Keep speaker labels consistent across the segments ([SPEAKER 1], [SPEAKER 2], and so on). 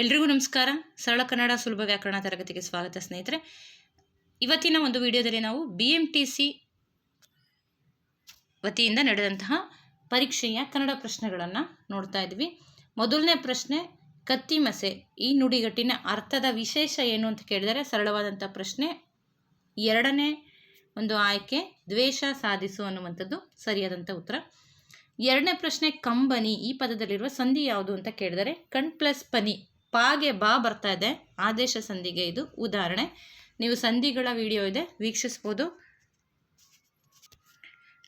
[SPEAKER 1] ಎಲ್ರಿಗೂ ನಮಸ್ಕಾರ. ಸರಳ ಕನ್ನಡ ಸುಲಭ ವ್ಯಾಕರಣ ತರಗತಿಗೆ ಸ್ವಾಗತ ಸ್ನೇಹಿತರೆ. ಇವತ್ತಿನ ಒಂದು ವಿಡಿಯೋದಲ್ಲಿ ನಾವು ಬಿ ಎಂ ಟಿ ಸಿ ವತಿಯಿಂದ ನಡೆದಂತಹ ಪರೀಕ್ಷೆಯ ಕನ್ನಡ ಪ್ರಶ್ನೆಗಳನ್ನು ನೋಡ್ತಾ ಇದ್ವಿ. ಮೊದಲನೇ ಪ್ರಶ್ನೆ ಕತ್ತಿಮಸೆ ಈ ನುಡಿಗಟ್ಟಿನ ಅರ್ಥದ ವಿಶೇಷ ಏನು ಅಂತ ಕೇಳಿದರೆ ಸರಳವಾದಂಥ ಪ್ರಶ್ನೆ, ಎರಡನೇ ಒಂದು ಆಯ್ಕೆ, ದ್ವೇಷ ಸಾಧಿಸು ಅನ್ನುವಂಥದ್ದು ಸರಿಯಾದಂಥ ಉತ್ತರ. ಎರಡನೇ ಪ್ರಶ್ನೆ, ಕಂಬನಿ, ಈ ಪದದಲ್ಲಿರುವ ಸಂಧಿ ಯಾವುದು ಅಂತ ಕೇಳಿದರೆ, ಕಣ್ ಪ್ಲಸ್ ಪನಿ. ಪಾಗೆ ಬಾ ಬರ್ತಾ ಇದೆ. ಆದೇಶ ಸಂಧಿಗೆ ಇದು ಉದಾಹರಣೆ. ನೀವು ಸಂಧಿಗಳ ವಿಡಿಯೋ ಇದೆ, ವೀಕ್ಷಿಸ್ಬೋದು.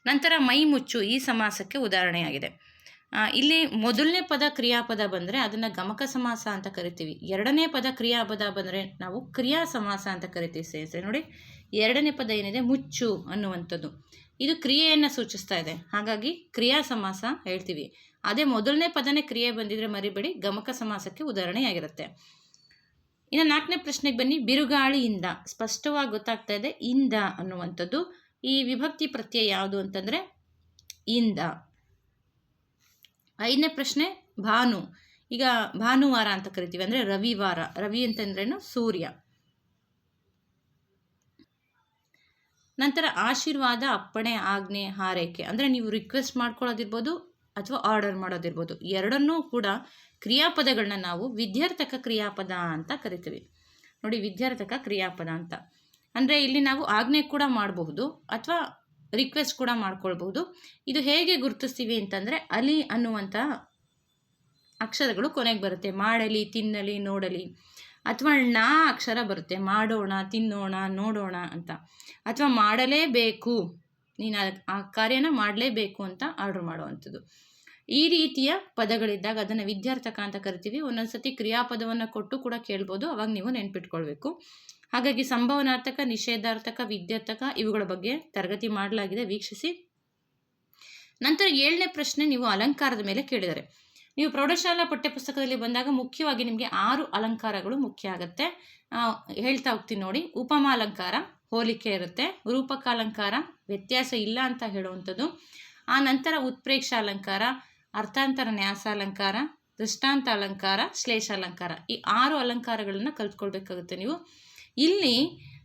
[SPEAKER 1] ನಂತರ ಮೈ ಮುಚ್ಚು ಈ ಸಮಾಸಕ್ಕೆ ಉದಾಹರಣೆಯಾಗಿದೆ. ಇಲ್ಲಿ ಮೊದಲನೇ ಪದ ಕ್ರಿಯಾಪದ ಬಂದರೆ ಅದನ್ನು ಗಮಕ ಸಮಾಸ ಅಂತ ಕರಿತೀವಿ. ಎರಡನೇ ಪದ ಕ್ರಿಯಾಪದ ಬಂದರೆ ನಾವು ಕ್ರಿಯಾ ಸಮಾಸ ಅಂತ ಕರಿತೀವಿ ಸೇರಿಸಿ ನೋಡಿ, ಎರಡನೇ ಪದ ಏನಿದೆ? ಮುಚ್ಚು ಅನ್ನುವಂಥದ್ದು. ಇದು ಕ್ರಿಯೆಯನ್ನು ಸೂಚಿಸ್ತಾ ಇದೆ. ಹಾಗಾಗಿ ಕ್ರಿಯಾ ಸಮಾಸ ಹೇಳ್ತೀವಿ. ಅದೇ ಮೊದಲನೇ ಪದನೇ ಕ್ರಿಯೆ ಬಂದಿದ್ರೆ ಮರಿಬೇಡಿ, ಗಮಕ ಸಮಾಸಕ್ಕೆ ಉದಾಹರಣೆಯಾಗಿರುತ್ತೆ. ಇನ್ನು ನಾಲ್ಕನೇ ಪ್ರಶ್ನೆಗೆ ಬನ್ನಿ. ಬಿರುಗಾಳಿಯಿಂದ ಸ್ಪಷ್ಟವಾಗಿ ಗೊತ್ತಾಗ್ತಾ ಇದೆ ಇಂದ ಅನ್ನುವಂಥದ್ದು. ಈ ವಿಭಕ್ತಿ ಪ್ರತ್ಯಯ ಯಾವುದು ಅಂತಂದರೆ ಇಂದ. ಐದನೇ ಪ್ರಶ್ನೆ, ಭಾನು. ಈಗ ಭಾನುವಾರ ಅಂತ ಕರಿತೀವಿ, ಅಂದರೆ ರವಿವಾರ. ರವಿ ಅಂತಂದ್ರೇನು? ಸೂರ್ಯ. ನಂತರ ಆಶೀರ್ವಾದ, ಅಪ್ಪಣೆ, ಆಜ್ಞೆ, ಹಾರೈಕೆ. ಅಂದರೆ ನೀವು ರಿಕ್ವೆಸ್ಟ್ ಮಾಡ್ಕೊಳ್ಳೋದಿರ್ಬೋದು ಅಥವಾ ಆರ್ಡರ್ ಮಾಡೋದಿರ್ಬೋದು. ಎರಡನ್ನೂ ಕೂಡ ಕ್ರಿಯಾಪದಗಳನ್ನ ನಾವು ವಿದ್ಯಾರ್ಥಕ ಕ್ರಿಯಾಪದ ಅಂತ ಕರಿತೀವಿ. ನೋಡಿ, ವಿದ್ಯಾರ್ಥಕ ಕ್ರಿಯಾಪದ ಅಂತ. ಅಂದರೆ ಇಲ್ಲಿ ನಾವು ಆಜ್ಞೆ ಕೂಡ ಮಾಡಬಹುದು ಅಥವಾ ರಿಕ್ವೆಸ್ಟ್ ಕೂಡ ಮಾಡ್ಕೊಳ್ಬಹುದು. ಇದು ಹೇಗೆ ಗುರುತಿಸ್ತೀವಿ ಅಂತಂದರೆ ಅಲಿ ಅನ್ನುವಂಥ ಅಕ್ಷರಗಳು ಕೊನೆಗೆ ಬರುತ್ತೆ. ಮಾಡಲಿ, ತಿನ್ನಲಿ, ನೋಡಲಿ. ಅಥವಾ ನಾ ಅಕ್ಷರ ಬರುತ್ತೆ. ಮಾಡೋಣ, ತಿನ್ನೋಣ, ನೋಡೋಣ ಅಂತ. ಅಥವಾ ಮಾಡಲೇಬೇಕು. ನೀನು ಆ ಕಾರ್ಯನ ಮಾಡಲೇಬೇಕು ಅಂತ ಆರ್ಡ್ರ್ ಮಾಡುವಂಥದ್ದು. ಈ ರೀತಿಯ ಪದಗಳಿದ್ದಾಗ ಅದನ್ನು ವಿದ್ಯಾರ್ಥಕ ಅಂತ ಕರಿತೀವಿ. ಒಂದೊಂದು ಸತಿ ಕ್ರಿಯಾಪದವನ್ನು ಕೊಟ್ಟು ಕೂಡ ಕೇಳ್ಬೋದು. ಅವಾಗ ನೀವು ನೆನ್ಪಿಟ್ಕೊಳ್ಬೇಕು. ಹಾಗಾಗಿ ಸಂಭವನಾರ್ಥಕ, ನಿಷೇಧಾರ್ಥಕ, ವಿದ್ಯಾರ್ಥಕ ಇವುಗಳ ಬಗ್ಗೆ ತರಗತಿ ಮಾಡಲಾಗಿದೆ. ವೀಕ್ಷಿಸಿ. ನಂತರ ಏಳನೇ ಪ್ರಶ್ನೆ ನೀವು ಅಲಂಕಾರದ ಮೇಲೆ ಕೇಳಿದರೆ. ನೀವು ಪ್ರೌಢಶಾಲಾ ಪಠ್ಯಪುಸ್ತಕದಲ್ಲಿ ಬಂದಾಗ ಮುಖ್ಯವಾಗಿ ನಿಮಗೆ ಆರು ಅಲಂಕಾರಗಳು ಮುಖ್ಯ ಆಗುತ್ತೆ. ಹೇಳ್ತಾ ಹೋಗ್ತೀನಿ ನೋಡಿ. ಉಪಮ ಅಲಂಕಾರ ಹೋಲಿಕೆ ಇರುತ್ತೆ. ರೂಪಕ ಅಲಂಕಾರ ವ್ಯತ್ಯಾಸ ಇಲ್ಲ ಅಂತ ಹೇಳುವಂಥದ್ದು. ಆ ನಂತರ ಉತ್ಪ್ರೇಕ್ಷ ಅಲಂಕಾರ ಅರ್ಥಾಂತರ ನ್ಯಾಸ ಅಲಂಕಾರ ದೃಷ್ಟಾಂತ ಅಲಂಕಾರ ಶ್ಲೇಷ ಅಲಂಕಾರ ಈ ಆರು ಅಲಂಕಾರಗಳನ್ನು ಕಲ್ತ್ಕೊಳ್ಬೇಕಾಗುತ್ತೆ ನೀವು. ಇಲ್ಲಿ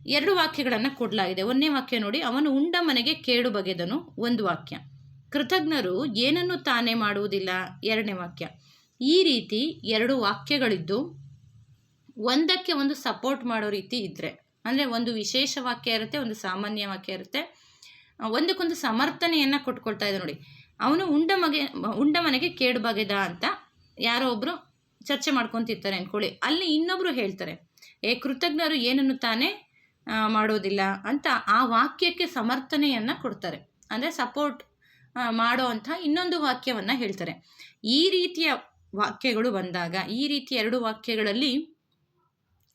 [SPEAKER 1] ಎರಡು ವಾಕ್ಯಗಳನ್ನು ಕೊಡಲಾಗಿದೆ. ಒಂದನೇ ವಾಕ್ಯ ನೋಡಿ. ಅವನು ಉಂಡ ಮನೆಗೆ ಕೇಡು ಬಗೆದನು. ಒಂದು ವಾಕ್ಯ. ಕೃತಜ್ಞರು ಏನನ್ನು ತಾನೇ ಮಾಡುವುದಿಲ್ಲ? ಎರಡನೇ ವಾಕ್ಯ. ಈ ರೀತಿ ಎರಡು ವಾಕ್ಯಗಳಿದ್ದು ಒಂದಕ್ಕೆ ಒಂದು ಸಪೋರ್ಟ್ ಮಾಡೋ ರೀತಿ ಇದ್ದರೆ ಅಂದರೆ ಒಂದು ವಿಶೇಷ ವಾಕ್ಯ ಇರುತ್ತೆ, ಒಂದು ಸಾಮಾನ್ಯ ವಾಕ್ಯ ಇರುತ್ತೆ. ಒಂದಕ್ಕೊಂದು ಸಮರ್ಥನೆಯನ್ನು ಕೊಟ್ಕೊಳ್ತಾ ಇದೆ ನೋಡಿ. ಅವನು ಉಂಡ ಮಗೆ ಕೇಡು ಬಗೆದ ಅಂತ ಯಾರೋ ಒಬ್ಬರು ಚರ್ಚೆ ಮಾಡ್ಕೊತಿರ್ತಾರೆ ಅಂದ್ಕೊಳ್ಳಿ ಅಲ್ಲಿ ಇನ್ನೊಬ್ಬರು ಹೇಳ್ತಾರೆ, ಏ, ಕೃತಜ್ಞರು ಏನನ್ನು ತಾನೇ ಮಾಡೋದಿಲ್ಲ ಅಂತ ಆ ವಾಕ್ಯಕ್ಕೆ ಸಮರ್ಥನೆಯನ್ನು ಕೊಡ್ತಾರೆ. ಅಂದರೆ ಸಪೋರ್ಟ್ ಮಾಡೋ ಅಂಥ ಇನ್ನೊಂದು ವಾಕ್ಯವನ್ನು ಹೇಳ್ತಾರೆ. ಈ ರೀತಿಯ ವಾಕ್ಯಗಳು ಬಂದಾಗ, ಈ ರೀತಿ ಎರಡು ವಾಕ್ಯಗಳಲ್ಲಿ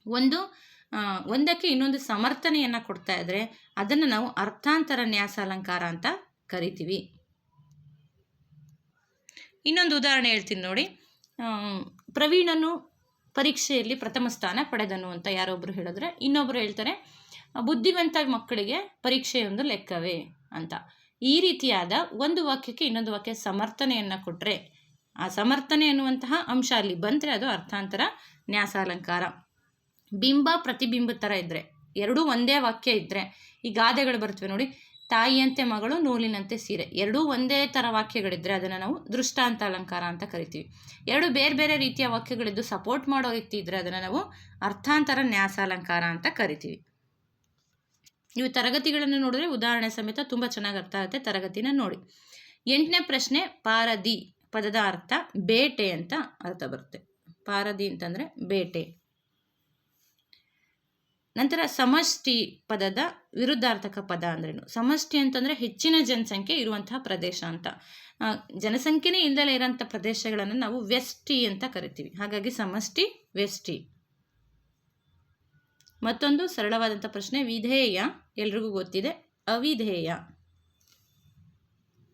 [SPEAKER 1] ಒಂದು ಒಂದಕ್ಕೆ ಇನ್ನೊಂದು ಸಮರ್ಥನೆಯನ್ನು ಕೊಡ್ತಾ ಇದ್ದರೆ ಅದನ್ನು ನಾವು ಅರ್ಥಾಂತರ ನ್ಯಾಸ ಅಲಂಕಾರ ಅಂತ ಕರಿತೀವಿ. ಇನ್ನೊಂದು ಉದಾಹರಣೆ ಹೇಳ್ತೀನಿ ನೋಡಿ. ಪ್ರವೀಣನು ಪರೀಕ್ಷೆಯಲ್ಲಿ ಪ್ರಥಮ ಸ್ಥಾನ ಪಡೆದನು ಅಂತ ಯಾರೊಬ್ಬರು ಹೇಳಿದ್ರೆ ಇನ್ನೊಬ್ಬರು ಹೇಳ್ತಾರೆ, ಬುದ್ಧಿವಂತ ಮಕ್ಕಳಿಗೆ ಪರೀಕ್ಷೆಯೊಂದು ಲೆಕ್ಕವೇ ಅಂತ. ಈ ರೀತಿಯಾದ ಒಂದು ವಾಕ್ಯಕ್ಕೆ ಇನ್ನೊಂದು ವಾಕ್ಯ ಸಮರ್ಥನೆಯನ್ನು ಕೊಟ್ಟರೆ ಆ ಸಮರ್ಥನೆ ಅನ್ನುವಂತಹ ಅಂಶ ಅಲ್ಲಿ ಬಂದರೆ ಅದು ಅರ್ಥಾಂತರ ನ್ಯಾಸಾಲಂಕಾರ. ಬಿಂಬ ಪ್ರತಿಬಿಂಬ ಥರ ಇದ್ದರೆ ಎರಡೂ ಒಂದೇ ವಾಕ್ಯ ಇದ್ದರೆ ಈ ಗಾದೆಗಳು ಬರ್ತವೆ ನೋಡಿ. ತಾಯಿಯಂತೆ ಮಗಳು ನೂಲಿನಂತೆ ಸೀರೆ. ಎರಡೂ ಒಂದೇ ಥರ ವಾಕ್ಯಗಳಿದ್ದರೆ ಅದನ್ನು ನಾವು ದೃಷ್ಟಾಂತ ಅಲಂಕಾರ ಅಂತ ಕರಿತೀವಿ. ಎರಡು ಬೇರೆ ಬೇರೆ ರೀತಿಯ ವಾಕ್ಯಗಳಿದ್ದು ಸಪೋರ್ಟ್ ಮಾಡೋ ರೀತಿ ಇದ್ದರೆ ಅದನ್ನು ನಾವು ಅರ್ಥಾಂತರ ನ್ಯಾಸ ಅಲಂಕಾರ ಅಂತ ಕರಿತೀವಿ. ನೀವು ತರಗತಿಗಳನ್ನು ನೋಡಿದ್ರೆ ಉದಾಹರಣೆ ಸಮೇತ ತುಂಬ ಚೆನ್ನಾಗಿ ಅರ್ಥ ಆಗುತ್ತೆ. ತರಗತಿನ ನೋಡಿ. ಎಂಟನೇ ಪ್ರಶ್ನೆ, ಪಾರದಿ ಪದದ ಅರ್ಥ ಬೇಟೆ ಅಂತ ಅರ್ಥ ಬರುತ್ತೆ. ಪಾರದಿ ಅಂತಂದರೆ ಬೇಟೆ. ನಂತರ ಸಮಷ್ಟಿ ಪದದ ವಿರುದ್ಧಾರ್ಥಕ ಪದ ಅಂದ್ರೇನು? ಸಮಷ್ಟಿ ಅಂತಂದರೆ ಹೆಚ್ಚಿನ ಜನಸಂಖ್ಯೆ ಇರುವಂತಹ ಪ್ರದೇಶ ಅಂತ. ಜನಸಂಖ್ಯೆನೇ ಇಲ್ಲದಲೇ ಇರೋಂಥ ಪ್ರದೇಶಗಳನ್ನು ನಾವು ವ್ಯಷ್ಟಿ ಅಂತ ಕರಿತೀವಿ. ಹಾಗಾಗಿ ಸಮಷ್ಟಿ ವೆಸ್ಟಿ ಮತ್ತೊಂದು ಸರಳವಾದಂಥ ಪ್ರಶ್ನೆ, ವಿಧೇಯ. ಎಲ್ರಿಗೂ ಗೊತ್ತಿದೆ? ಅವಿಧೇಯ.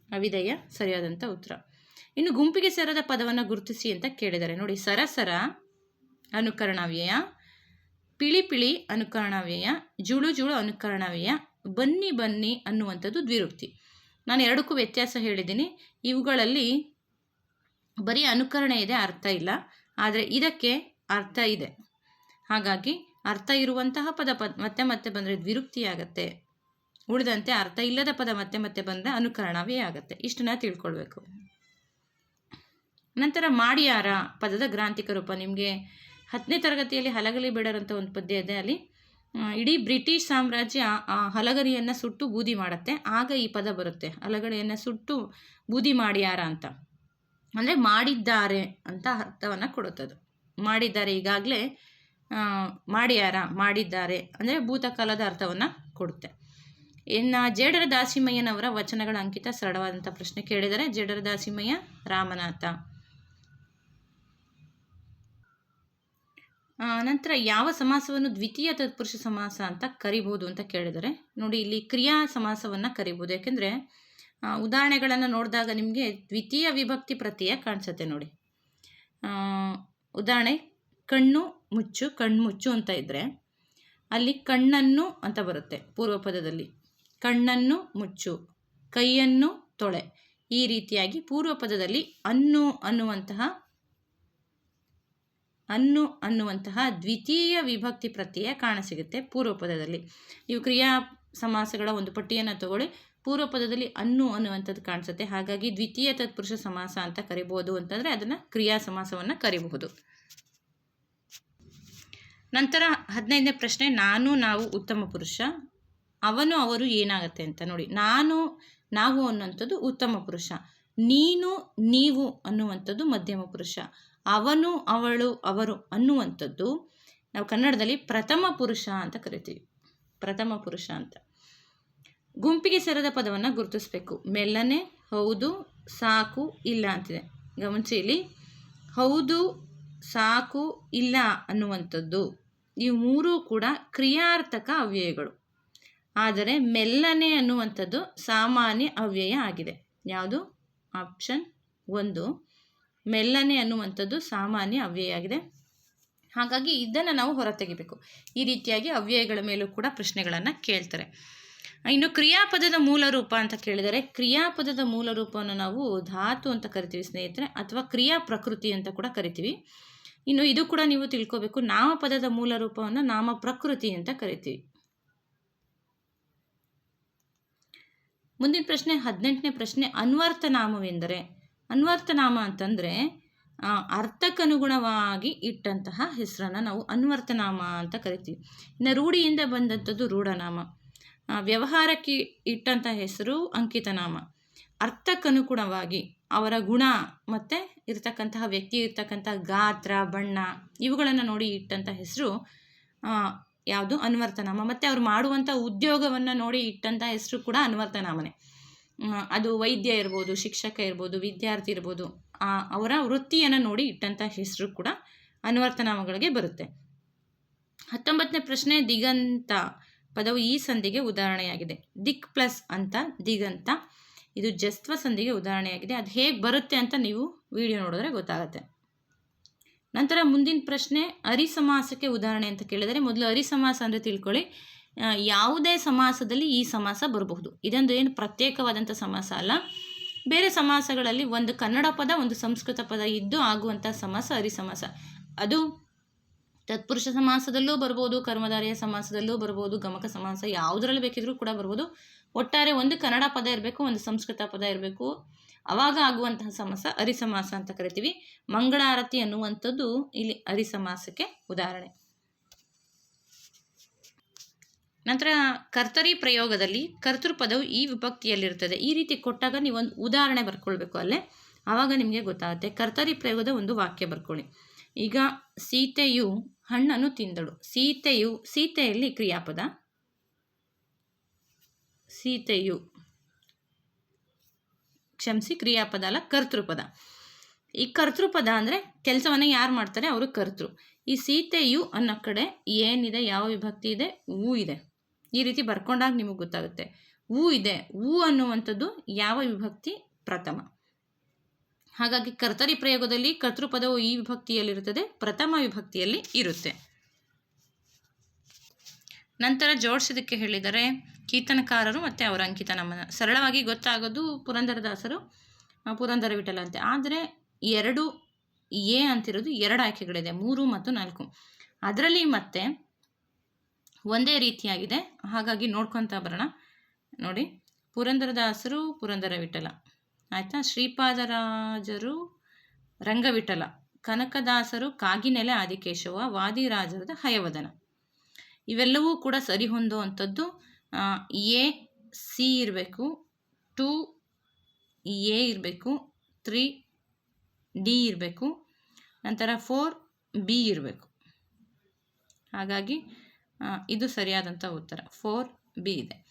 [SPEAKER 1] ಅವಿಧೇಯ, ಸರಿಯಾದಂಥ ಉತ್ತರ. ಇನ್ನು ಗುಂಪಿಗೆ ಸೇರದ ಪದವನ್ನು ಗುರುತಿಸಿ ಅಂತ ಕೇಳಿದ್ದಾರೆ. ನೋಡಿ, ಸರಸರ ಅನುಕರಣವ್ಯಯ. ಪಿಳಿ ಪಿಳಿ ಅನುಕರಣವ್ಯಯ ಜುಳು ಜುಳು ಅನುಕರಣವ್ಯಯ ಬನ್ನಿ ಬನ್ನಿ ಅನ್ನುವಂಥದ್ದು ದ್ವಿರುಕ್ತಿ. ನಾನು ಎರಡಕ್ಕೂ ವ್ಯತ್ಯಾಸ ಹೇಳಿದ್ದೀನಿ. ಇವುಗಳಲ್ಲಿ ಬರೀ ಅನುಕರಣೆ ಇದೆ, ಅರ್ಥ ಇಲ್ಲ. ಆದರೆ ಇದಕ್ಕೆ ಅರ್ಥ ಇದೆ. ಹಾಗಾಗಿ ಅರ್ಥ ಇರುವಂತಹ ಪದ ಪದ ಮತ್ತೆ ಮತ್ತೆ ಬಂದರೆ ದ್ವಿರುಕ್ತಿಯಾಗತ್ತೆ ಉಳಿದಂತೆ ಅರ್ಥ ಇಲ್ಲದ ಪದ ಮತ್ತೆ ಮತ್ತೆ ಬಂದರೆ ಅನುಕರಣವೇ ಆಗುತ್ತೆ. ಇಷ್ಟನ್ನ ತಿಳ್ಕೊಳ್ಬೇಕು. ನಂತರ ಮಾಡಿಯಾರ ಪದದ ಗ್ರಾಂಥಿಕ ರೂಪ ನಿಮಗೆ ಹತ್ತನೇ ತರಗತಿಯಲ್ಲಿ ಹಲಗಲಿ ಬೇಡರ್ ಅಂತ ಒಂದು ಪದ್ಯ ಇದೆ ಅಲ್ಲಿ. ಇಡೀ ಬ್ರಿಟಿಷ್ ಸಾಮ್ರಾಜ್ಯ ಹಲಗರಿಯನ್ನು ಸುಟ್ಟು ಬೂದಿ ಮಾಡುತ್ತೆ. ಆಗ ಈ ಪದ ಬರುತ್ತೆ. ಹಲಗರಿಯನ್ನು ಸುಟ್ಟು ಬೂದಿ ಮಾಡ್ಯಾರ ಅಂತ? ಅಂದರೆ ಮಾಡಿದ್ದಾರೆ ಅಂತ ಅರ್ಥವನ್ನು ಕೊಡುತ್ತದು. ಮಾಡಿದ್ದಾರೆ ಈಗಾಗಲೇ ಮಾಡ್ಯಾರ ಮಾಡಿದ್ದಾರೆ. ಅಂದರೆ ಭೂತಕಾಲದ ಅರ್ಥವನ್ನು ಕೊಡುತ್ತೆ. ಇನ್ನು ಜೇಡರ ದಾಸಿಮಯ್ಯನವರ ವಚನಗಳ ಅಂಕಿತ ಸರಳವಾದಂಥ ಪ್ರಶ್ನೆ ಕೇಳಿದರೆ, ಜೇಡರ ದಾಸಿಮಯ್ಯ ರಾಮನಾಥ. ನಂತರ ಯಾವ ಸಮಾಸವನ್ನು ದ್ವಿತೀಯ ತತ್ಪುರುಷ ಸಮಾಸ ಅಂತ ಕರಿಬೋದು ಅಂತ ಕೇಳಿದರೆ, ನೋಡಿ ಇಲ್ಲಿ ಕ್ರಿಯಾ ಸಮಾಸವನ್ನು ಕರಿಬೋದು ಯಾಕೆಂದರೆ ಉದಾಹರಣೆಗಳನ್ನು ನೋಡಿದಾಗ ನಿಮಗೆ ದ್ವಿತೀಯ ವಿಭಕ್ತಿ ಪ್ರತ್ಯಯ ಕಾಣಿಸುತ್ತೆ ನೋಡಿ. ಉದಾಹರಣೆ, ಕಣ್ಣು ಮುಚ್ಚು ಕಣ್ಮುಚ್ಚು ಅಂತ ಇದ್ದರೆ ಅಲ್ಲಿ ಕಣ್ಣನ್ನು ಅಂತ ಬರುತ್ತೆ ಪೂರ್ವ ಪದದಲ್ಲಿ. ಕಣ್ಣನ್ನು ಮುಚ್ಚು, ಕೈಯನ್ನು ತೊಳೆ. ಈ ರೀತಿಯಾಗಿ ಪೂರ್ವ ಪದದಲ್ಲಿ ಅನ್ನು ಅನ್ನುವಂತಹ ಅನ್ನು ಅನ್ನುವಂತಹ ದ್ವಿತೀಯ ವಿಭಕ್ತಿ ಪ್ರತ್ಯಯ ಕಾಣಸಿಗುತ್ತೆ ಪೂರ್ವ ಪದದಲ್ಲಿ ನೀವು ಕ್ರಿಯಾ ಸಮಾಸಗಳ ಒಂದು ಪಟ್ಟಿಯನ್ನು ತಗೊಳ್ಳಿ. ಪೂರ್ವ ಪದದಲ್ಲಿ ಅನ್ನು ಅನ್ನುವಂಥದ್ದು ಕಾಣಿಸುತ್ತೆ. ಹಾಗಾಗಿ ದ್ವಿತೀಯ ತತ್ಪುರುಷ ಸಮಾಸ ಅಂತ ಕರಿಬೋದು ಅಂತಂದರೆ ಅದನ್ನು ಕ್ರಿಯಾ ಸಮಾಸವನ್ನು ಕರಿಬಹುದು. ನಂತರ ಹದಿನೈದನೇ ಪ್ರಶ್ನೆ, ನಾನು, ನಾವು ಉತ್ತಮ ಪುರುಷ. ಅವನು, ಅವರು ಏನಾಗುತ್ತೆ ಅಂತ ನೋಡಿ. ನಾನು, ನಾವು ಅನ್ನುವಂಥದ್ದು ಉತ್ತಮ ಪುರುಷ. ನೀನು, ನೀವು ಅನ್ನುವಂಥದ್ದು ಮಧ್ಯಮ ಪುರುಷ. ಅವನು, ಅವಳು, ಅವರು ಅನ್ನುವಂಥದ್ದು ನಾವು ಕನ್ನಡದಲ್ಲಿ ಪ್ರಥಮ ಪುರುಷ ಅಂತ ಕರಿತೀವಿ. ಪ್ರಥಮ ಪುರುಷ ಅಂತ. ಗುಂಪಿಗೆ ಸೇರದ ಪದವನ್ನು ಗುರುತಿಸಬೇಕು. ಮೆಲ್ಲನೆ, ಹೌದು, ಸಾಕು, ಇಲ್ಲ ಅಂತಿದೆ. ಗಮನಿಸಿ ಇಲ್ಲಿ. ಹೌದು, ಸಾಕು, ಇಲ್ಲ ಅನ್ನುವಂಥದ್ದು. ಈ ಮೂರೂ ಕೂಡ ಕ್ರಿಯಾರ್ಥಕ ಅವ್ಯಯಗಳು. ಆದರೆ ಮೆಲ್ಲನೆ ಅನ್ನುವಂಥದ್ದು ಸಾಮಾನ್ಯ ಅವ್ಯಯ ಆಗಿದೆ. ಯಾವುದು? ಆಪ್ಷನ್ ಒಂದು. ಮೆಲ್ಲನೆ ಅನ್ನುವಂಥದ್ದು ಸಾಮಾನ್ಯ ಅವ್ಯಯ ಆಗಿದೆ ಹಾಗಾಗಿ ಇದನ್ನು ನಾವು ಹೊರತೆಗಿಬೇಕು ಈ ರೀತಿಯಾಗಿ ಅವ್ಯಯಗಳ ಮೇಲೂ ಕೂಡ ಪ್ರಶ್ನೆಗಳನ್ನು ಕೇಳ್ತಾರೆ. ಇನ್ನು ಕ್ರಿಯಾಪದದ ಮೂಲ ರೂಪ ಅಂತ ಕೇಳಿದರೆ, ಕ್ರಿಯಾಪದದ ಮೂಲ ರೂಪವನ್ನು ನಾವು ಧಾತು ಅಂತ ಕರಿತೀವಿ ಸ್ನೇಹಿತರೆ, ಅಥವಾ ಕ್ರಿಯಾ ಪ್ರಕೃತಿ ಅಂತ ಕೂಡ ಕರಿತೀವಿ. ಇನ್ನು ಇದು ಕೂಡ ನೀವು ತಿಳ್ಕೋಬೇಕು, ನಾಮಪದದ ಮೂಲ ರೂಪವನ್ನು ನಾಮ ಪ್ರಕೃತಿ ಅಂತ ಕರಿತೀವಿ. ಮುಂದಿನ ಪ್ರಶ್ನೆ, ಹದಿನೆಂಟನೇ ಪ್ರಶ್ನೆ ಅನ್ವರ್ಥನಾಮವೆಂದರೆ ಅನ್ವರ್ಥನಾಮ ಅಂತಂದರೆ ಅರ್ಥಕ್ಕನುಗುಣವಾಗಿ ಇಟ್ಟಂತಹ ಹೆಸರನ್ನು ನಾವು ಅನ್ವರ್ಥನಾಮ ಅಂತ ಕರಿತೀವಿ. ಇನ್ನು ರೂಢಿಯಿಂದ ಬಂದಂಥದ್ದು ರೂಢನಾಮ. ವ್ಯವಹಾರಕ್ಕೆ ಇಟ್ಟಂಥ ಹೆಸರು ಅಂಕಿತನಾಮ. ಅರ್ಥಕ್ಕನುಗುಣವಾಗಿ ಅವರ ಗುಣ ಮತ್ತು ಇರತಕ್ಕಂತಹ ವ್ಯಕ್ತಿ ಇರ್ತಕ್ಕಂಥ ಗಾತ್ರ ಬಣ್ಣ ಇವುಗಳನ್ನು ನೋಡಿ ಇಟ್ಟಂಥ ಹೆಸರು ಯಾವುದು ಅನ್ವರ್ಥನಾಮ ಮತ್ತು ಅವ್ರು ಮಾಡುವಂಥ ಉದ್ಯೋಗವನ್ನು ನೋಡಿ ಇಟ್ಟಂಥ ಹೆಸರು ಕೂಡ ಅನ್ವರ್ಥನಾಮನೇ ಆ, ಅದು ವೈದ್ಯ ಇರ್ಬೋದು, ಶಿಕ್ಷಕ ಇರ್ಬೋದು, ವಿದ್ಯಾರ್ಥಿ ಇರ್ಬೋದು ಅವರ ವೃತ್ತಿಯನ್ನು ನೋಡಿ ಇಟ್ಟಂಥ ಹೆಸರು ಕೂಡ ಅನ್ವರ್ಥನಾಮಗಳಿಗೆ ಬರುತ್ತೆ. ಹತ್ತೊಂಬತ್ತನೇ ಪ್ರಶ್ನೆ ದಿಗಂತ ಪದವು ಈ ಸಂಧಿಗೆ ಉದಾಹರಣೆಯಾಗಿದೆ. ದಿಕ್ ಪ್ಲಸ್ ಅಂತ ದಿಗಂತ, ಇದು ಜಸ್ತ್ವ ಸಂಧಿಗೆ ಉದಾಹರಣೆಯಾಗಿದೆ. ಅದು ಹೇಗೆ ಬರುತ್ತೆ ಅಂತ ನೀವು ವಿಡಿಯೋ ನೋಡಿದ್ರೆ ಗೊತ್ತಾಗುತ್ತೆ. ನಂತರ ಮುಂದಿನ ಪ್ರಶ್ನೆ ಅರಿಸಮಾಸಕ್ಕೆ ಉದಾಹರಣೆ ಅಂತ ಕೇಳಿದರೆ, ಮೊದಲು ಅರಿಸಮಾಸ ಅಂದರೆ ತಿಳ್ಕೊಳ್ಳಿ. ಯಾವುದೇ ಸಮಾಸದಲ್ಲಿ ಈ ಸಮಾಸ ಬರಬಹುದು. ಇದೊಂದು ಏನು ಪ್ರತ್ಯೇಕವಾದಂಥ ಸಮಾಸ ಅಲ್ಲ. ಬೇರೆ ಸಮಾಸಗಳಲ್ಲಿ ಒಂದು ಕನ್ನಡ ಪದ, ಒಂದು ಸಂಸ್ಕೃತ ಪದ ಇದ್ದು ಆಗುವಂಥ ಸಮಾಸ ಅರಿಸಮಾಸ ಅದು ತತ್ಪುರುಷ ಸಮಾಸದಲ್ಲೂ ಬರ್ಬೋದು ಕರ್ಮಧಾರಿಯ ಸಮಾಸದಲ್ಲೂ ಬರ್ಬೋದು ಗಮಕ ಸಮಾಸ ಯಾವುದರಲ್ಲಿ ಬೇಕಿದ್ರೂ ಕೂಡ ಬರ್ಬೋದು ಒಟ್ಟಾರೆ ಒಂದು ಕನ್ನಡ ಪದ ಇರಬೇಕು, ಒಂದು ಸಂಸ್ಕೃತ ಪದ ಇರಬೇಕು. ಅವಾಗ ಆಗುವಂತಹ ಸಮಾಸ ಅರಿಸಮಾಸ ಅಂತ ಕರಿತೀವಿ. ಮಂಗಳಾರತಿ ಅನ್ನುವಂಥದ್ದು ಇಲ್ಲಿ ಅರಿಸಮಾಸಕ್ಕೆ ಉದಾಹರಣೆ. ನಂತರ ಕರ್ತರಿ ಪ್ರಯೋಗದಲ್ಲಿ ಕರ್ತೃಪದವು ಈ ವಿಭಕ್ತಿಯಲ್ಲಿರ್ತದೆ ಈ ರೀತಿ ಕೊಟ್ಟಾಗ ನೀವು ಒಂದು ಉದಾಹರಣೆ ಬರ್ಕೊಳ್ಬೇಕು ಅಲ್ಲೇ. ಆವಾಗ ನಿಮಗೆ ಗೊತ್ತಾಗುತ್ತೆ. ಕರ್ತರಿ ಪ್ರಯೋಗದ ಒಂದು ವಾಕ್ಯ ಬರ್ಕೊಳ್ಳಿ. ಈಗ ಸೀತೆಯು ಹಣ್ಣನ್ನು ತಿಂದಳು. ಸೀತೆಯು, ಸೀತೆಯಲ್ಲಿ ಕ್ರಿಯಾಪದ. ಸೀತೆಯು, ಕ್ಷಮಿಸಿ, ಕ್ರಿಯಾಪದ ಅಲ್ಲ, ಕರ್ತೃಪದ. ಈ ಕರ್ತೃಪದ ಅಂದರೆ ಕೆಲಸವನ್ನು ಯಾರು ಮಾಡ್ತಾರೆ? ಅವರು ಕರ್ತೃ. ಈ ಸೀತೆಯು ಅನ್ನೋ ಕಡೆ ಏನಿದೆ? ಯಾವ ವಿಭಕ್ತಿ ಇದೆ? ಹೂ ಇದೆ. ಈ ರೀತಿ ಬರ್ಕೊಂಡಾಗ ನಿಮಗೆ ಗೊತ್ತಾಗುತ್ತೆ. ಹೂ ಇದೆ. ಹೂ ಅನ್ನುವಂಥದ್ದು ಯಾವ ವಿಭಕ್ತಿ ಪ್ರಥಮ. ಹಾಗಾಗಿ ಕರ್ತರಿ ಪ್ರಯೋಗದಲ್ಲಿ ಕರ್ತೃಪದವು ಈ ವಿಭಕ್ತಿಯಲ್ಲಿರುತ್ತದೆ, ಪ್ರಥಮ ವಿಭಕ್ತಿಯಲ್ಲಿ ಇರುತ್ತೆ. ನಂತರ ಜೋಡಿಸೋದಕ್ಕೆ ಹೇಳಿದರೆ, ಕೀರ್ತನಕಾರರು ಮತ್ತು ಅವರ ಅಂಕಿತ ನಮನ ಸರಳವಾಗಿ ಗೊತ್ತಾಗೋದು ಪುರಂದರದಾಸರು ಪುರಂದರ ವಿಠಲ ಅಂತೆ ಆದರೆ ಎರಡು ಎ ಅಂತಿರೋದು ಎರಡು ಆಯ್ಕೆಗಳಿದೆ, ಮೂರು ಮತ್ತು ನಾಲ್ಕು. ಅದರಲ್ಲಿ ಮತ್ತೆ ಒಂದೇ ರೀತಿಯಾಗಿದೆ. ಹಾಗಾಗಿ ನೋಡ್ಕೊತಾ ಬರೋಣ. ನೋಡಿ, ಪುರಂದರದಾಸರು ಪುರಂದರ ವಿಠಲ ಆಯಿತಾ? ಶ್ರೀಪಾದರಾಜರು, ರಂಗವಿಠಲ. ಕನಕದಾಸರು, ಕಾಗಿನೆಲೆ ಆದಿಕೇಶವ, ವಾದಿರಾಜರದ ಹಯವದನ. ಇವೆಲ್ಲವೂ ಕೂಡ ಸರಿ ಹೊಂದುವಂಥದ್ದು ಎ, ಸಿ ಇರಬೇಕು. ಟು, ಎ ಇರಬೇಕು. ತ್ರೀ, ಡಿ ಇರಬೇಕು. ನಂತರ ಫೋರ್, ಬಿ ಇರಬೇಕು. ಹಾಗಾಗಿ ಇದು ಸರಿಯಾದಂಥ ಉತ್ತರ. ಫೋರ್ ಬಿ ಇದೆ.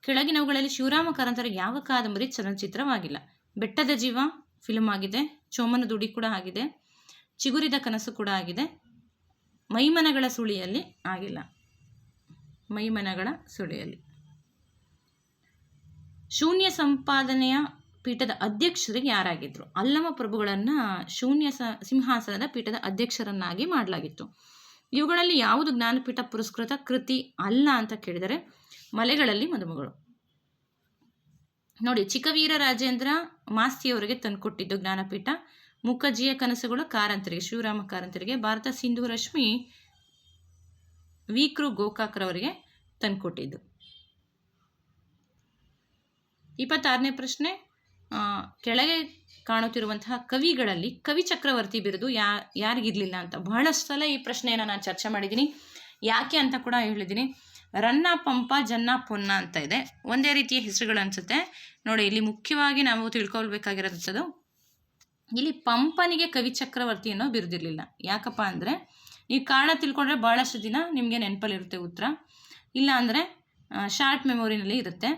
[SPEAKER 1] ಕೆಳಗಿನವುಗಳಲ್ಲಿ ಶಿವರಾಮ ಕಾರಂತರ ಯಾವ ಕಾದಂಬರಿ ಚಲನಚಿತ್ರವಾಗಿಲ್ಲ. ಬೆಟ್ಟದ ಜೀವ ಫಿಲ್ಮ್ ಆಗಿದೆ. ಚೋಮನ ದುಡಿ ಕೂಡ ಆಗಿದೆ. ಚಿಗುರಿದ ಕನಸು ಕೂಡ ಆಗಿದೆ. ಮೈಮನಗಳ ಸುಳಿಯಲ್ಲಿ ಆಗಿಲ್ಲ. ಮೈಮನಗಳ ಸುಳಿಯಲ್ಲಿ. ಶೂನ್ಯ ಸಂಪಾದನೆಯ ಪೀಠದ ಅಧ್ಯಕ್ಷರಿಗೆ ಯಾರಾಗಿದ್ದರು ಅಲ್ಲಮ ಪ್ರಭುಗಳನ್ನು ಶೂನ್ಯ ಸಿಂಹಾಸನದ ಪೀಠದ ಅಧ್ಯಕ್ಷರನ್ನಾಗಿ ಮಾಡಲಾಗಿತ್ತು. ಇವುಗಳಲ್ಲಿ ಯಾವುದು ಜ್ಞಾನಪೀಠ ಪುರಸ್ಕೃತ ಕೃತಿ ಅಲ್ಲ ಅಂತ ಕೇಳಿದರೆ ಮಲೆಗಳಲ್ಲಿ ಮದುಮಗಳು. ನೋಡಿ, ಚಿಕ್ಕವೀರ ರಾಜೇಂದ್ರ ಮಾಸ್ತಿಯವರಿಗೆ ತಂದುಕೊಟ್ಟಿದ್ದು ಜ್ಞಾನಪೀಠ. ಮುಖಜಿಯ ಕನಸುಗಳು ಕಾರಂತರಿಗೆ, ಶಿವರಾಮ ಕಾರಂತರಿಗೆ, ಭಾರತ ಸಿಂಧು ರಶ್ಮಿ ವೀಕ್ರು ಗೋಕಾಕ್ರವರಿಗೆ ತಂದುಕೊಟ್ಟಿದ್ದು. ಇಪ್ಪತ್ತಾರನೇ ಪ್ರಶ್ನೆ. ಕೆಳಗೆ ಕಾಣುತ್ತಿರುವಂತಹ ಕವಿಗಳಲ್ಲಿ ಕವಿ ಚಕ್ರವರ್ತಿ ಬಿರುದು ಯಾ, ಯಾರಿಗಿರಲಿಲ್ಲ ಅಂತ. ಬಹಳಷ್ಟು ಸಲ ಈ ಪ್ರಶ್ನೆಯನ್ನು ನಾನು ಚರ್ಚೆ ಮಾಡಿದ್ದೀನಿ. ಯಾಕೆ ಅಂತ ಕೂಡ ಹೇಳಿದ್ದೀನಿ. ರನ್ನ ಪಂಪ ಜನ್ನ ಪೊನ್ನ ಅಂತ ಇದೆ. ಒಂದೇ ರೀತಿಯ ಹೆಸರುಗಳು ಅನಿಸುತ್ತೆ. ನೋಡಿ, ಇಲ್ಲಿ ಮುಖ್ಯವಾಗಿ ನಾವು ತಿಳ್ಕೊಳ್ಬೇಕಾಗಿರೋದು ಇಲ್ಲಿ ಪಂಪನಿಗೆ ಕವಿ ಚಕ್ರವರ್ತಿ ಅನ್ನೋ ಬಿರುದಿರಲಿಲ್ಲ. ಯಾಕಪ್ಪ ಅಂದರೆ ನೀವು ಕಾರಣ ತಿಳ್ಕೊಂಡ್ರೆ ಭಾಳಷ್ಟು ದಿನ ನಿಮಗೆ ನೆನಪಲ್ಲಿರುತ್ತೆ ಉತ್ತರ. ಇಲ್ಲ ಅಂದರೆ ಶಾರ್ಟ್ ಮೆಮೊರಿನಲ್ಲಿ ಇರುತ್ತೆ.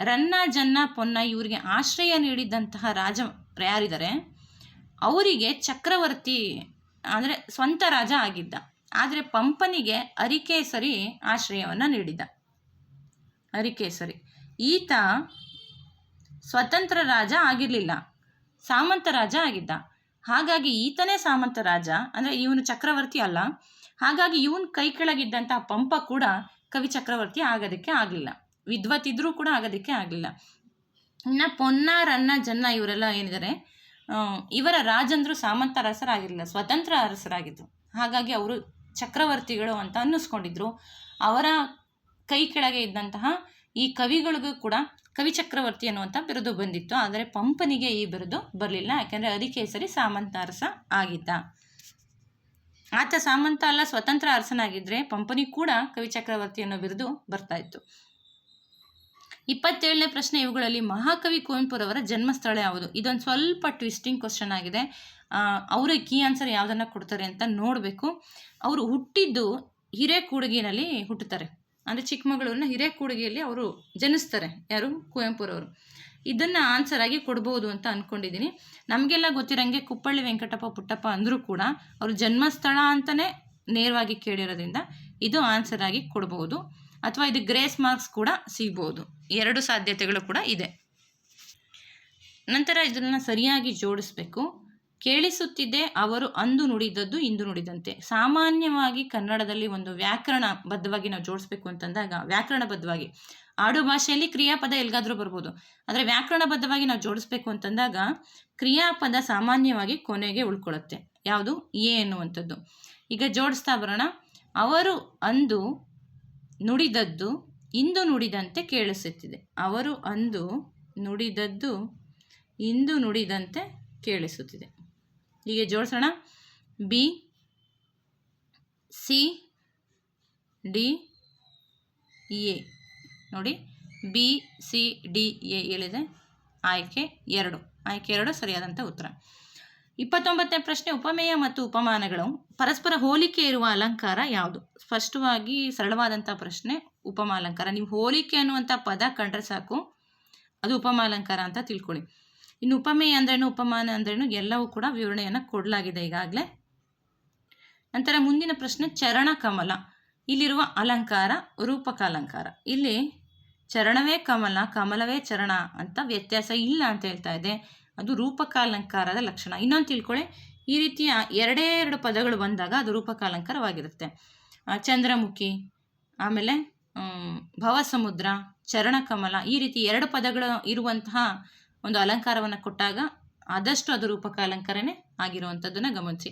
[SPEAKER 1] ರನ್ನ, ಜನ್ನ, ಪೊನ್ನ ಇವರಿಗೆ ಆಶ್ರಯ ನೀಡಿದ್ದಂತಹ ರಾಜ ಯಾರಿದ್ದಾರೆ? ಅವರಿಗೆ ಚಕ್ರವರ್ತಿ ಅಂದರೆ ಸ್ವಂತ ರಾಜ ಆಗಿದ್ದ. ಆದರೆ ಪಂಪನಿಗೆ ಅರಿಕೇಸರಿ ಆಶ್ರಯವನ್ನು ನೀಡಿದ್ದ. ಅರಿಕೇಸರಿ. ಈತ ಸ್ವತಂತ್ರ ರಾಜ ಆಗಿರಲಿಲ್ಲ. ಸಾಮಂತ ರಾಜ ಆಗಿದ್ದ. ಹಾಗಾಗಿ ಈತನೇ ಸಾಮಂತ ರಾಜ. ಅಂದರೆ ಇವನು ಚಕ್ರವರ್ತಿ ಅಲ್ಲ. ಹಾಗಾಗಿ ಇವನ್ ಕೈ ಕೆಳಗಿದ್ದಂತಹ ಪಂಪ ಕೂಡ ಕವಿ ಚಕ್ರವರ್ತಿ ಆಗೋದಕ್ಕೆ ಆಗಲಿಲ್ಲ. ವಿದ್ವತ್ತಿದ್ರೂ ಕೂಡ ಆಗೋದಕ್ಕೆ ಆಗಲಿಲ್ಲ. ಇನ್ನು ಪೊನ್ನ ರನ್ನ ಜನ್ನ ಇವರೆಲ್ಲ ಏನಿದ್ದಾರೆ ಇವರ ರಾಜಂದ್ರು ಸಾಮಂತ ಅರಸರಾಗಿರಲಿಲ್ಲ, ಸ್ವತಂತ್ರ ಅರಸರಾಗಿದ್ದರು ಹಾಗಾಗಿ ಅವರು ಚಕ್ರವರ್ತಿಗಳು ಅಂತ ಅನ್ನಿಸ್ಕೊಂಡಿದ್ರು. ಅವರ ಕೈ ಕೆಳಗೆ ಇದ್ದಂತಹ ಈ ಕವಿಗಳಿಗೂ ಕೂಡ ಕವಿ ಚಕ್ರವರ್ತಿ ಅನ್ನುವಂಥ ಬಿರುದು ಬಂದಿತ್ತು. ಆದರೆ ಪಂಪನಿಗೆ ಈ ಬಿರುದು ಬರಲಿಲ್ಲ. ಯಾಕೆಂದರೆ ಅದಕ್ಕೆ ಸರಿ ಸಾಮಂತ ಅರಸ ಆಗಿದ್ದ. ಆತ ಸಾಮಂತ ಅಲ್ಲ, ಸ್ವತಂತ್ರ ಅರಸನಾಗಿದ್ದರೆ ಪಂಪನಿ ಕೂಡ ಕವಿ ಚಕ್ರವರ್ತಿ ಅನ್ನೋ ಬಿರುದು ಬರ್ತಾ ಇತ್ತು. ಇಪ್ಪತ್ತೇಳನೇ ಪ್ರಶ್ನೆ ಇವುಗಳಲ್ಲಿ ಮಹಾಕವಿ ಕುವೆಂಪುರವರ ಜನ್ಮಸ್ಥಳ ಯಾವುದು? ಇದೊಂದು ಸ್ವಲ್ಪ ಟ್ವಿಸ್ಟಿಂಗ್ ಕ್ವಶನ್ ಆಗಿದೆ. ಅವರೇ ಕೀ ಆನ್ಸರ್ ಯಾವುದನ್ನು ಕೊಡ್ತಾರೆ ಅಂತ ನೋಡಬೇಕು. ಅವರು ಹುಟ್ಟಿದ್ದು ಹಿರೇಕೂಡುಗಿನಲ್ಲಿ ಹುಟ್ಟುತ್ತಾರೆ. ಅಂದರೆ ಚಿಕ್ಕಮಗಳೂರಿನ ಹಿರೇಕೂಡುಗಿಯಲ್ಲಿ ಅವರು ಜನಿಸ್ತಾರೆ. ಯಾರು? ಕುವೆಂಪುರವರು. ಇದನ್ನು ಆನ್ಸರ್ ಆಗಿ ಕೊಡ್ಬೋದು ಅಂತ ಅಂದ್ಕೊಂಡಿದ್ದೀನಿ ನಮಗೆಲ್ಲ ಗೊತ್ತಿರೋಂಗೆ ಕುಪ್ಪಳ್ಳಿ ವೆಂಕಟಪ್ಪ ಪುಟ್ಟಪ್ಪ ಅಂದರೂ ಕೂಡ ಅವರು ಜನ್ಮಸ್ಥಳ ಅಂತಲೇ ನೇರವಾಗಿ ಕೇಳಿರೋದ್ರಿಂದ ಇದು ಆನ್ಸರ್ ಆಗಿ ಕೊಡ್ಬೋದು. ಅಥವಾ ಇದು ಗ್ರೇಸ್ ಮಾರ್ಕ್ಸ್ ಕೂಡ ಸಿಗ್ಬೋದು. ಎರಡು ಸಾಧ್ಯತೆಗಳು ಕೂಡ ಇದೆ. ನಂತರ ಇದನ್ನು ಸರಿಯಾಗಿ ಜೋಡಿಸ್ಬೇಕು. ಕೇಳಿಸುತ್ತಿದ್ದೆ ಅವರು ಅಂದು ನುಡಿದದ್ದು ಇಂದು ನುಡಿದಂತೆ. ಸಾಮಾನ್ಯವಾಗಿ ಕನ್ನಡದಲ್ಲಿ ಒಂದು ವ್ಯಾಕರಣ ಬದ್ಧವಾಗಿ ನಾವು ಜೋಡಿಸ್ಬೇಕು ಅಂತಂದಾಗ ವ್ಯಾಕರಣಬದ್ಧವಾಗಿ ಆಡು ಭಾಷೆಯಲ್ಲಿ ಕ್ರಿಯಾಪದ ಎಲ್ಲಿಗಾದರೂ ಬರ್ಬೋದು. ಆದರೆ ವ್ಯಾಕರಣಬದ್ಧವಾಗಿ ನಾವು ಜೋಡಿಸ್ಬೇಕು ಅಂತಂದಾಗ, ಕ್ರಿಯಾಪದ ಸಾಮಾನ್ಯವಾಗಿ ಕೊನೆಗೆ ಉಳ್ಕೊಳ್ಳುತ್ತೆ. ಯಾವುದು? ಎ ಅನ್ನುವಂಥದ್ದು ಈಗ ಜೋಡಿಸ್ತಾ ಬರೋಣ. ಅವರು ಅಂದು ನುಡಿದದ್ದು ಇಂದು ನುಡಿದಂತೆ ಕೇಳಿಸುತ್ತಿದೆ. ಅವರು ಅಂದು ನುಡಿದದ್ದು ಇಂದು ನುಡಿದಂತೆ ಕೇಳಿಸುತ್ತಿದೆ. ಹೀಗೆ ಜೋಡಿಸೋಣ. B, C, D, A. ನೋಡಿ, ಬಿ, ಸಿ, ಡಿ, ಎ. ಹೇಳಿದೆ ಆಯ್ಕೆ ಎರಡು. ಆಯ್ಕೆ ಎರಡು ಸರಿಯಾದಂಥ ಉತ್ತರ. ಇಪ್ಪತ್ತೊಂಬತ್ತನೇ ಪ್ರಶ್ನೆ, ಉಪಮೇಯ ಮತ್ತು ಉಪಮಾನಗಳು. ಪರಸ್ಪರ ಹೋಲಿಕೆ ಇರುವ ಅಲಂಕಾರ ಯಾವುದು? ಸ್ಪಷ್ಟವಾಗಿ ಸರಳವಾದಂಥ ಪ್ರಶ್ನೆ ಉಪಮಾಲಂಕಾರ ನೀವು ಹೋಲಿಕೆ ಅನ್ನುವಂಥ ಪದ ಕಂಡ್ರೆ ಸಾಕು. ಅದು ಉಪಮಾಲಂಕಾರ ಅಂತ ತಿಳ್ಕೊಳ್ಳಿ. ಇನ್ನು ಉಪಮೇಯ ಅಂದ್ರೇನು, ಉಪಮಾನ ಅಂದ್ರೇನು, ಎಲ್ಲವೂ ಕೂಡ ವಿವರಣೆಯನ್ನು ಕೊಡಲಾಗಿದೆ ಈಗಾಗಲೇ. ನಂತರ ಮುಂದಿನ ಪ್ರಶ್ನೆ, ಚರಣ ಕಮಲ. ಇಲ್ಲಿರುವ ಅಲಂಕಾರ ರೂಪಕ ಅಲಂಕಾರ. ಇಲ್ಲಿ ಚರಣವೇ ಕಮಲ, ಕಮಲವೇ ಚರಣ ಅಂತ ವ್ಯತ್ಯಾಸ ಇಲ್ಲ ಅಂತ ಹೇಳ್ತಾ ಇದೆ. ಅದು ರೂಪಕಾಲಂಕಾರದ ಲಕ್ಷಣ. ಇನ್ನೊಂದು ತಿಳ್ಕೊಳ್ಳಿ ಈ ರೀತಿಯ ಎರಡೇ ಎರಡು ಪದಗಳು ಬಂದಾಗ ಅದು ರೂಪಕಾಲಂಕಾರವಾಗಿರುತ್ತೆ. ಚಂದ್ರಮುಖಿ, ಆಮೇಲೆ ಭವಸಮುದ್ರ, ಚರಣಕಮಲ, ಈ ರೀತಿ ಎರಡು ಪದಗಳು ಇರುವಂತಹ ಒಂದು ಅಲಂಕಾರವನ್ನು ಕೊಟ್ಟಾಗ ಆದಷ್ಟು ಅದು ರೂಪಕಾಲಂಕಾರನೇ ಆಗಿರುವಂಥದ್ದನ್ನು ಗಮನಿಸಿ.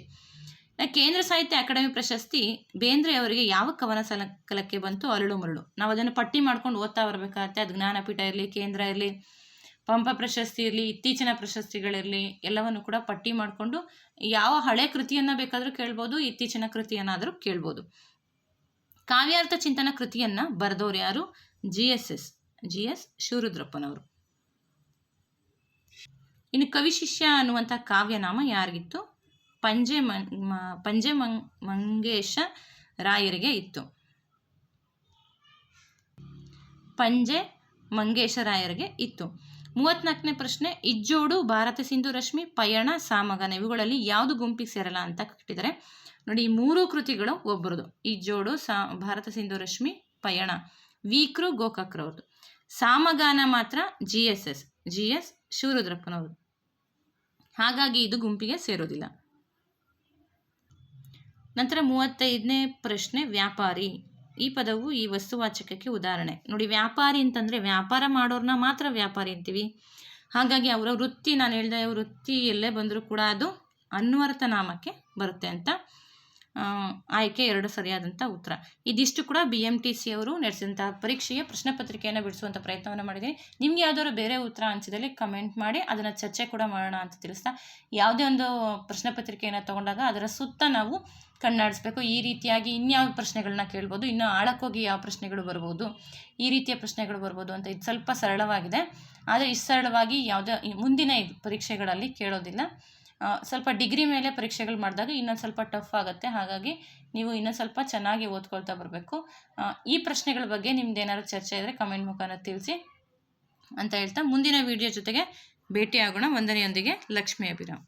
[SPEAKER 1] ಕೇಂದ್ರ ಸಾಹಿತ್ಯ ಅಕಾಡೆಮಿ ಪ್ರಶಸ್ತಿ ಬೇಂದ್ರೆ ಅವರಿಗೆ ಯಾವ ಕವನ ಸಲಕಲಕ್ಕೆ ಬಂತು? ಅರಳು ಮರಳು. ನಾವು ಅದನ್ನು ಪಟ್ಟಿ ಮಾಡ್ಕೊಂಡು ಓದ್ತಾ ಬರಬೇಕಾಗತ್ತೆ. ಅದು ಜ್ಞಾನಪೀಠ ಇರಲಿ, ಕೇಂದ್ರ ಇರಲಿ ಪಂಪ ಪ್ರಶಸ್ತಿ ಇರಲಿ, ಇತ್ತೀಚಿನ ಪ್ರಶಸ್ತಿಗಳಿರಲಿ, ಎಲ್ಲವನ್ನು ಕೂಡ ಪಟ್ಟಿ ಮಾಡಿಕೊಂಡು ಯಾವ ಹಳೆ ಕೃತಿಯನ್ನು ಬೇಕಾದರೂ ಕೇಳ್ಬೋದು, ಇತ್ತೀಚಿನ ಕೃತಿಯನ್ನಾದರೂ ಕೇಳ್ಬೋದು. ಕಾವ್ಯಾರ್ಥ ಚಿಂತನ ಕೃತಿಯನ್ನು ಬರೆದವ್ರು ಯಾರು? G S S, G S ಶಿವರುದ್ರಪ್ಪನವರು. ಇನ್ನು ಕವಿಶಿಷ್ಯ ಅನ್ನುವಂಥ ಕಾವ್ಯನಾಮ ಯಾರಿಗಿತ್ತು? ಪಂಜೆ ಮಂ, ಮ- ಪಂಜೆ ಮಂಗ್ ಮಂಗೇಶ ರಾಯರಿಗೆ ಇತ್ತು. ಪಂಜೆ ಮಂಗೇಶ ರಾಯರಿಗೆ ಇತ್ತು. ಮೂವತ್ನಾಲ್ಕನೇ ಪ್ರಶ್ನೆ, ಇಜ್ಜೋಡು, ಭಾರತ ಸಿಂಧು, ರಶ್ಮಿ, ಪಯಣ, ಸಾಮಗಾನ, ಇವುಗಳಲ್ಲಿ ಯಾವುದು ಗುಂಪಿಗೆ ಸೇರಲ್ಲ ಅಂತ ಕೊಟ್ಟಿದ್ದಾರೆ. ನೋಡಿ, ಈ ಮೂರು ಕೃತಿಗಳು ಒಬ್ಬರದು ಇಜ್ಜೋಡು, ಸಾ, ಭಾರತ ಸಿಂಧು, ರಶ್ಮಿ, ಪಯಣ, ವೀಕ್ರು ಗೋಕಾಕ್ರವ್ರದ್ದು ಸಾಮಗಾನ ಮಾತ್ರ G S S, G S ಶಿವರುದ್ರಪ್ಪನವ್ರದ್ದು. ಹಾಗಾಗಿ ಇದು ಗುಂಪಿಗೆ ಸೇರೋದಿಲ್ಲ. ನಂತರ ಮೂವತ್ತೈದನೇ ಪ್ರಶ್ನೆ, ವ್ಯಾಪಾರಿ. ಈ ಪದವು ಈ ವಸ್ತುವಾಚಕಕ್ಕೆ ಉದಾಹರಣೆ. ನೋಡಿ, ವ್ಯಾಪಾರಿ ಅಂತಂದರೆ ವ್ಯಾಪಾರ ಮಾಡೋರನ್ನ ಮಾತ್ರ ವ್ಯಾಪಾರಿ ಅಂತೀವಿ. ಹಾಗಾಗಿ ಅವರ ವೃತ್ತಿ, ನಾನು ಹೇಳಿದೆ ವೃತ್ತಿ ಎಲ್ಲೇ ಬಂದರೂ ಕೂಡ ಅದು ಅನ್ವರ್ಥ ನಾಮಕ್ಕೆ ಬರುತ್ತೆ ಅಂತ. ಆಯ್ಕೆ ಎರಡು ಸರಿಯಾದಂಥ ಉತ್ತರ. ಇದಿಷ್ಟು ಕೂಡ ಬಿ ಎಂ ಟಿ ಸಿ ಅವರು ನಡೆಸಿದಂಥ ಪರೀಕ್ಷೆಯ ಪ್ರಶ್ನೆ ಪತ್ರಿಕೆಯನ್ನು ಬಿಡಿಸುವಂಥ ಪ್ರಯತ್ನವನ್ನು ಮಾಡಿದ್ದೀನಿ ನಿಮ್ಗೆ ಯಾವ್ದಾದ್ರು ಬೇರೆ ಉತ್ತರ ಅನಿಸಿದಲ್ಲಿ ಕಮೆಂಟ್ ಮಾಡಿ, ಅದನ್ನು ಚರ್ಚೆ ಕೂಡ ಮಾಡೋಣ ಅಂತ ತಿಳಿಸ್ತಾ, ಯಾವುದೇ ಒಂದು ಪ್ರಶ್ನೆ ಪತ್ರಿಕೆಯನ್ನು ತಗೊಂಡಾಗ ಅದರ ಸುತ್ತ ನಾವು ಕಣ್ಣಾಡಿಸ್ಬೇಕು. ಈ ರೀತಿಯಾಗಿ ಇನ್ಯಾವ ಪ್ರಶ್ನೆಗಳನ್ನ ಕೇಳ್ಬೋದು, ಇನ್ನು ಆಳಕ್ಕೋಗಿ ಯಾವ ಪ್ರಶ್ನೆಗಳು ಬರ್ಬೋದು, ಈ ರೀತಿಯ ಪ್ರಶ್ನೆಗಳು ಬರ್ಬೋದು ಅಂತ ಇದು ಸ್ವಲ್ಪ ಸರಳವಾಗಿದೆ. ಆದರೆ ಇಷ್ಟು ಸರಳವಾಗಿ ಯಾವುದೇ, ಮುಂದಿನ ಪರೀಕ್ಷೆಗಳಲ್ಲಿ ಕೇಳೋದಿಲ್ಲ. ಸ್ವಲ್ಪ ಡಿಗ್ರಿ ಮೇಲೆ ಪರೀಕ್ಷೆಗಳು ಮಾಡಿದಾಗ ಇನ್ನೊಂದು ಸ್ವಲ್ಪ ಟಫ್ ಆಗುತ್ತೆ. ಹಾಗಾಗಿ ನೀವು ಇನ್ನೊಂದು ಸ್ವಲ್ಪ ಚೆನ್ನಾಗಿ ಓದ್ಕೊಳ್ತಾ ಬರಬೇಕು. ಈ ಪ್ರಶ್ನೆಗಳ ಬಗ್ಗೆ ನಿಮ್ದು ಏನಾದ್ರು ಚರ್ಚೆ ಇದ್ದರೆ ಕಮೆಂಟ್ ಮುಖಾಂತರ ತಿಳಿಸಿ ಅಂತ ಹೇಳ್ತಾ ಮುಂದಿನ ವಿಡಿಯೋ ಜೊತೆಗೆ ಭೇಟಿಯಾಗೋಣ. ವಂದನೆಯೊಂದಿಗೆ. ಲಕ್ಷ್ಮೀ ಅಭಿರಾಮ್.